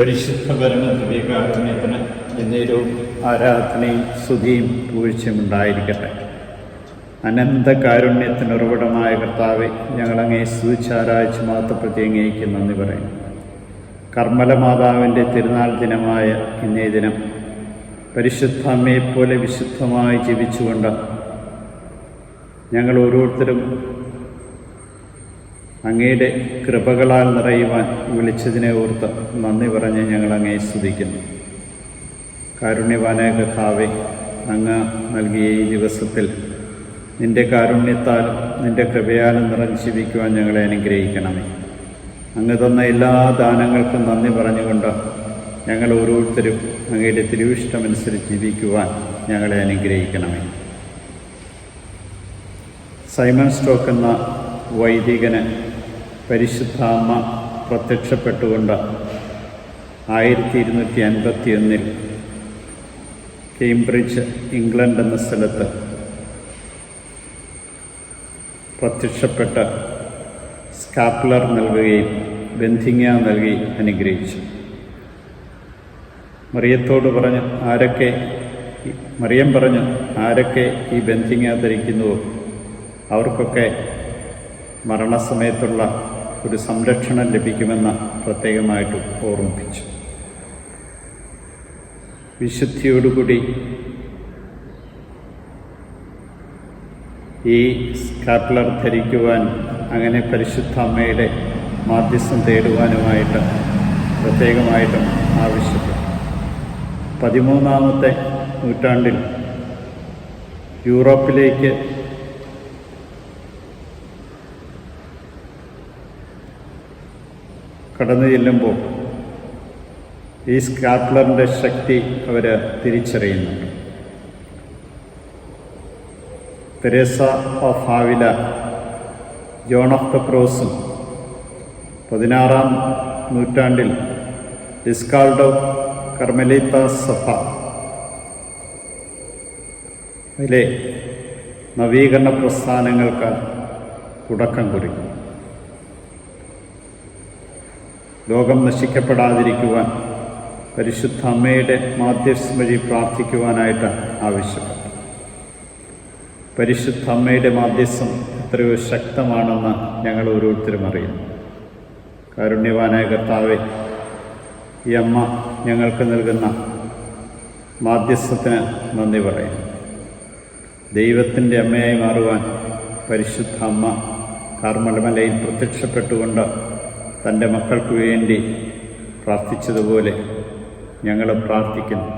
പരിശുദ്ധ ഭരണ ദിവ്യകാരുണ്യത്തിന് എന്നേരവും ആരാധനയും സ്തുതിയും പൂഴ്ചയും ഉണ്ടായിരിക്കട്ടെ. അനന്ത കാരുണ്യത്തിന് ഉറവിടമായ കർത്താവെ ഞങ്ങളങ്ങേ സ്തുതിച്ചാരാഴ്ച മാത്രപ്രതി അങ്ങേക്ക് നന്ദി പറയുന്നു. കർമ്മല മാതാവിന്റെ തിരുനാൾ ദിനമായ ഇന്നേ ദിനം പരിശുദ്ധ അമ്മയെപ്പോലെ വിശുദ്ധമായി ജീവിച്ചുകൊണ്ട് ഞങ്ങൾ ഓരോരുത്തരും അങ്ങയുടെ കൃപകളാൽ നിറയുവാൻ വിളിച്ചതിനെ ഓർത്ത് നന്ദി പറഞ്ഞ് ഞങ്ങൾ അങ്ങയെ സ്തുതിക്കുന്നു. കാരുണ്യവാനായ കഥാവെ അങ്ങ് നൽകിയ ഈ ദിവസത്തിൽ നിന്റെ കാരുണ്യത്താലും നിന്റെ കൃപയാലും നിറഞ്ഞ് ജീവിക്കുവാൻ ഞങ്ങളെ അനുഗ്രഹിക്കണമേ. അങ്ങ് തന്ന എല്ലാ ദാനങ്ങൾക്കും നന്ദി പറഞ്ഞുകൊണ്ട് ഞങ്ങൾ ഓരോരുത്തരും അങ്ങയുടെ തിരുവിഷ്ടമനുസരിച്ച് ജീവിക്കുവാൻ ഞങ്ങളെ അനുഗ്രഹിക്കണമേ. സൈമൺ സ്റ്റോക്ക് എന്ന വൈദികന് പരിശുദ്ധ അമ്മ പ്രത്യക്ഷപ്പെട്ടുകൊണ്ട് ആയിരത്തി ഇരുന്നൂറ്റി അൻപത്തി ഒന്നിൽ കേംബ്രിഡ്ജ് ഇംഗ്ലണ്ട് എന്ന സ്ഥലത്ത് പ്രത്യക്ഷപ്പെട്ട് സ്കാപ്ലർ നൽകുകയും ബന്ധിങ്ങ നൽകി അനുഗ്രഹിച്ചു. മറിയത്തോട് പറഞ്ഞു ആരൊക്കെ മറിയം പറഞ്ഞു ആരൊക്കെ ഈ ബന്ധിങ്ങ ധരിക്കുന്നുവോ? അവർക്കൊക്കെ മരണസമയത്തുള്ള ഒരു സംരക്ഷണം ലഭിക്കുമെന്ന് പ്രത്യേകമായിട്ട് ഓർമ്മിപ്പിച്ചു. വിശുദ്ധിയോടുകൂടി ഈ സ്കാപ്ലർ ധരിക്കുവാൻ അങ്ങനെ പരിശുദ്ധ അമ്മയുടെ മാധ്യസ്ഥം തേടുവാനുമായിട്ട് പ്രത്യേകമായിട്ടും ആവശ്യപ്പെട്ടു. പതിമൂന്നാമത്തെ നൂറ്റാണ്ടിൽ യൂറോപ്പിലേക്ക് കടന്നു ചെല്ലുമ്പോൾ ഈ സ്കാപ്ലറിന്റെ ശക്തി അവർ തിരിച്ചറിയുന്നുണ്ട് Teresa of Avila John of the ക്രോസും പതിനാറാം നൂറ്റാണ്ടിൽ ഡിസ്കാൾഡോ കർമലീത്ത സഭ അതിലെ നവീകരണ പ്രസ്ഥാനങ്ങൾക്ക് തുടക്കം കുറിക്കും ലോകം നശിക്കപ്പെടാതിരിക്കുവാൻ പരിശുദ്ധ അമ്മയുടെ മാധ്യസ്ഥം വഴി പ്രാർത്ഥിക്കുവാനായിട്ട് ആവശ്യപ്പെട്ടു. പരിശുദ്ധ അമ്മയുടെ മാധ്യസ്ഥം എത്രയോ ശക്തമാണെന്ന് ഞങ്ങൾ ഓരോരുത്തരും അറിയുന്നു. കാരുണ്യവാനായ കർത്താവെ ഈ അമ്മ ഞങ്ങൾക്ക് നൽകുന്ന മാധ്യസ്ഥത്തിന് നന്ദി പറയാം ദൈവത്തിന്റെ അമ്മയായി മാറുവാൻ പരിശുദ്ധ അമ്മ കാർമലമലയിൽ പ്രത്യക്ഷപ്പെട്ടുകൊണ്ട് തന്റെ മക്കൾക്ക് വേണ്ടി പ്രാർത്ഥിച്ചതുപോലെ ഞങ്ങൾ പ്രാർത്ഥിക്കുന്നു.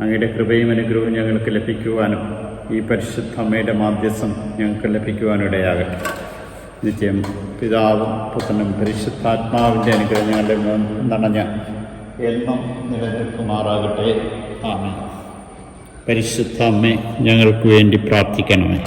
അങ്ങയുടെ കൃപയും അനുഗ്രഹവും ഞങ്ങൾക്ക് ലഭിക്കുവാനും ഈ പരിശുദ്ധ അമ്മയുടെ മാധ്യസ്ഥം ഞങ്ങൾക്ക് ലഭിക്കുവാനും ഇടയാകട്ടെ നിത്യം പിതാവും പുത്രനും പരിശുദ്ധാത്മാവിന്റെ അനുഗ്രഹം ഞങ്ങളുടെ മേൽ നനഞ്ഞ് എന്നും നിലനിൽക്കുമാറാകട്ടെ. ആമേ പരിശുദ്ധ അമ്മേ ഞങ്ങൾക്ക് വേണ്ടി പ്രാർത്ഥിക്കണമേ.